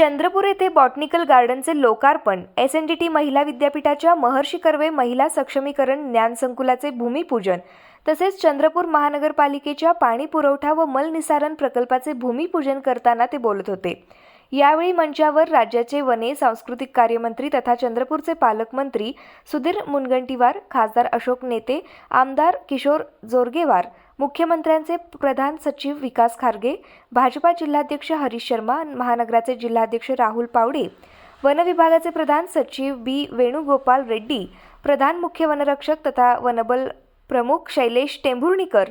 चंद्रपूर येथे बॉटनिकल गार्डनचे लोकार्पण. S N D T महिला विद्यापीठाच्या महर्षी कर्वे महिला सक्षमीकरण ज्ञान संकुलाचे भूमिपूजन. तसेच चंद्रपूर महानगरपालिकेच्या पाणी पुरवठा व मलनिसारण प्रकल्पाचे भूमिपूजन करताना ते बोलत होते. यावेळी मंचावर राज्याचे वने सांस्कृतिक कार्यमंत्री तथा चंद्रपूरचे पालकमंत्री सुधीर मुनगंटीवार खासदार अशोक नेते आमदार किशोर जोरगेवार मुख्यमंत्र्यांचे प्रधान सचिव विकास खारगे भाजपा जिल्हाध्यक्ष हरीश शर्मा महानगराचे जिल्हाध्यक्ष राहुल पावडे वन विभागाचे प्रधान सचिव बी वेणुगोपाल रेड्डी प्रधान मुख्य वनरक्षक तथा वनबल प्रमुख शैलेश टेंभुर्णीकर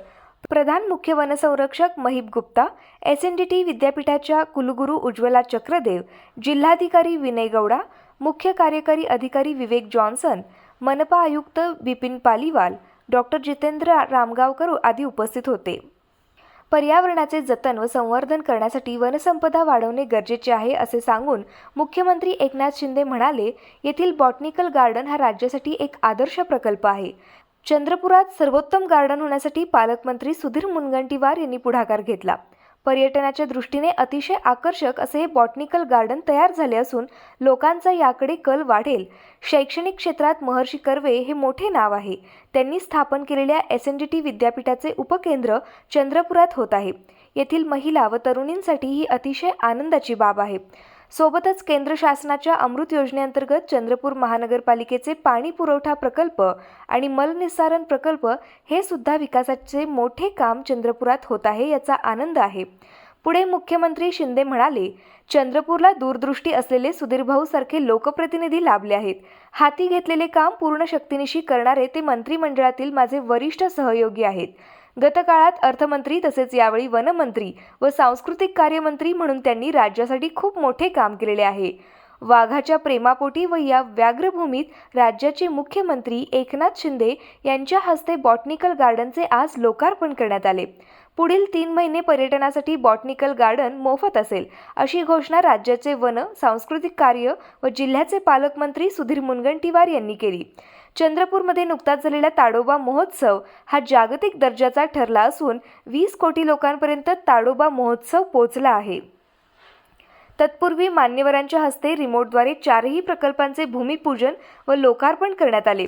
प्रधान मुख्य वनसंरक्षक Mahib Gupta S N D T विद्यापीठाच्या कुलगुरू उज्ज्वला चक्रदेव जिल्हाधिकारी विनय गौडा मुख्य कार्यकारी अधिकारी विवेक जॉन्सन मनपा आयुक्त बिपिन पालीवाल डॉक्टर जितेंद्र रामगावकर आदी उपस्थित होते. पर्यावरणाचे जतन व संवर्धन करण्यासाठी वनसंपदा वाढवणे गरजेचे आहे असे सांगून मुख्यमंत्री एकनाथ शिंदे म्हणाले येथील बॉटनिकल गार्डन हा राज्यासाठी एक आदर्श प्रकल्प आहे. चंद्रपुरात सर्वोत्तम गार्डन होण्यासाठी पालकमंत्री सुधीर मुनगंटीवार यांनी पुढाकार घेतला. पर्यटनाच्या दृष्टीने अतिशय आकर्षक असे हे बॉटनिकल गार्डन तयार झाले असून लोकांचा याकडे कल वाढेल. शैक्षणिक क्षेत्रात महर्षी कर्वे हे मोठे नाव आहे. त्यांनी स्थापन केलेल्या एस एन डी टी विद्यापीठाचे उपकेंद्र चंद्रपुरात होत आहे. येथील महिला व तरुणींसाठी ही अतिशय आनंदाची बाब आहे. सोबतच केंद्र शासनाच्या अमृत योजनेअंतर्गत चंद्रपूर महानगरपालिकेचे पाणी पुरवठा प्रकल्प आणि मलनिस्सारण प्रकल्प हे सुद्धा विकासाचे मोठे काम चंद्रपुरात होत आहे याचा आनंद आहे. पुढे मुख्यमंत्री शिंदे म्हणाले चंद्रपूरला दूरदृष्टी असलेले सुधीरभाऊ सारखे लोकप्रतिनिधी लाभले आहेत. हाती घेतलेले काम पूर्ण शक्तीनिशी करणारे ते मंत्रिमंडळातील माझे वरिष्ठ सहयोगी आहेत. गतकाळात अर्थमंत्री तसेच यावेळी वनमंत्री व सांस्कृतिक कार्यमंत्री म्हणून त्यांनी राज्यासाठी खूप मोठे काम केलेले आहे. वाघाच्या प्रेमापोटी व या व्याघ्रभूमीत राज्याचे मुख्यमंत्री एकनाथ शिंदे यांच्या हस्ते बॉटनिकल गार्डनचे आज लोकार्पण करण्यात आले. पुढील तीन महिने पर्यटनासाठी बॉटनिकल गार्डन मोफत असेल अशी घोषणा राज्याचे वन सांस्कृतिक कार्य व जिल्ह्याचे पालकमंत्री सुधीर मुनगंटीवार यांनी केली. चंद्रपूरमध्ये नुकताच झालेला ताडोबा महोत्सव हा जागतिक दर्जाचा ठरला असून वीस कोटी लोकांपर्यंत ताडोबा महोत्सव पोचला आहे. तत्पूर्वी मान्यवरांच्या हस्ते रिमोटद्वारे चारही प्रकल्पांचे भूमिपूजन व लोकार्पण करण्यात आले.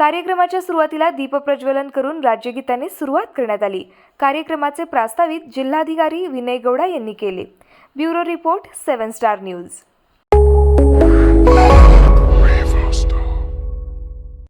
कार्यक्रमाच्या सुरुवातीला दीपप्रज्वलन करून राज्यगीताने सुरुवात करण्यात आली. कार्यक्रमाचे प्रास्तावित जिल्हाधिकारी विनय गौडा यांनी केले. Bureau report seven star news.